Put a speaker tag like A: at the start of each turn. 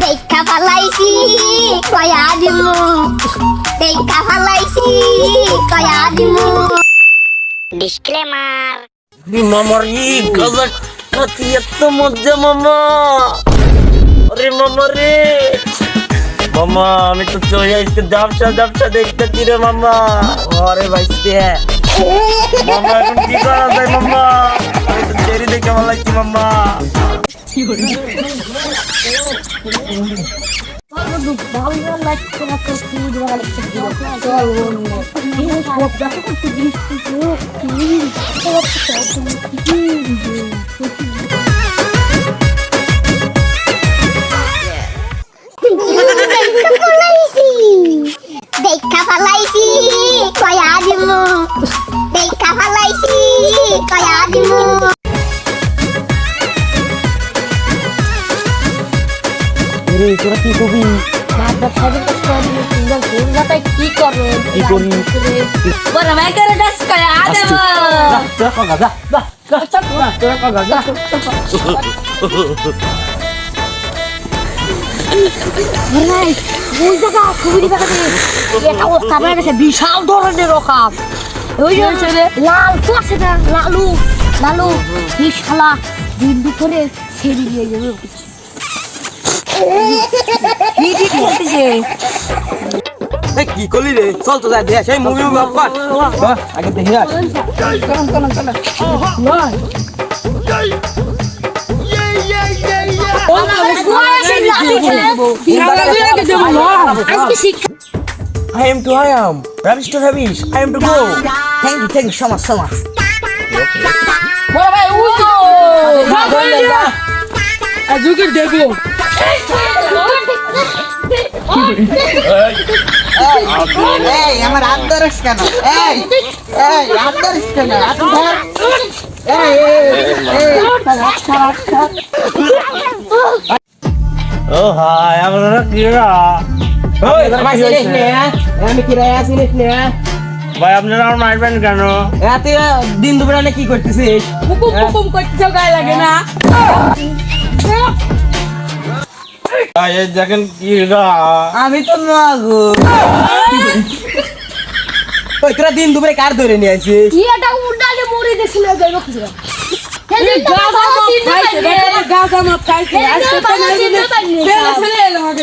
A: দেখা ফালাইছি কয়া দিমু দেখা ফালাইছি কয়া দিমু ডিসক্লেমার
B: মামার ই গাজা খাতি এত মজা, মামা। আরে মামা রে। মামা, আমি তো চলে আসতে ব্যবসা ব্যবসা দেখতেছি রে মামা। আরে ভাইস্তে। মামা, এখন কি করা যায়, মামা? দেরি দেখে ভালো লাগছি মামা
A: দেখা ফালাইছি দেখা ফালাইছি কয়া
B: রে তোরা কি কবি
C: কি করো
B: কি করি
C: বড় ভাই করে ডাস করে আদম
B: তোরা কগা যা যা যা তোরা কগা যা
C: ওই জায়গা খুবই দেখাতে এটা ও কামড়ে গেছে বিশাল ধরনের রকাম ওই যে লাল তো আছে না লালু লালু। এই শালা দিন দুপুরে ছেড়ে দিয়ে যাবে কি ঠিক বলতেছে
B: কি করলি রে চল তো যাই দেখ সেই মুভি হ্যাঁ, আগে দেখে আস I am to I am. Ravish to Ravish. I am to go. Thank you, thank you so much, so much.
C: উঠো
D: আজুকের দেখো।
E: আমার হাত ধরিস কেন? এই এই হাত ধরিস কেন? হাত ধর। এই এই এই
B: Oh, hi. I'm gonna Kira.
E: ওই ভাই চিনিস নে আমি কি রে চিনিস নে।
B: ভাই আপনারা আমার মারবেন কেন?
E: রাতে দিন দুপুরে কি করতেছিস?
D: হুকুম হুকুম করতে গায়ে লাগে না।
B: এই দেখেন কি
E: আমি তো মাগো। ওই তোরা দিন দুপুরে কার ধরে নিয়ে আসিস?
C: কি এটা উড়ালে মরে গেছিল যাইব খুঁজে
D: গাছ আমার খাইছে গাছ আমার খাইছে আজকে তো ফেলে ফেলে এলো আমাকে।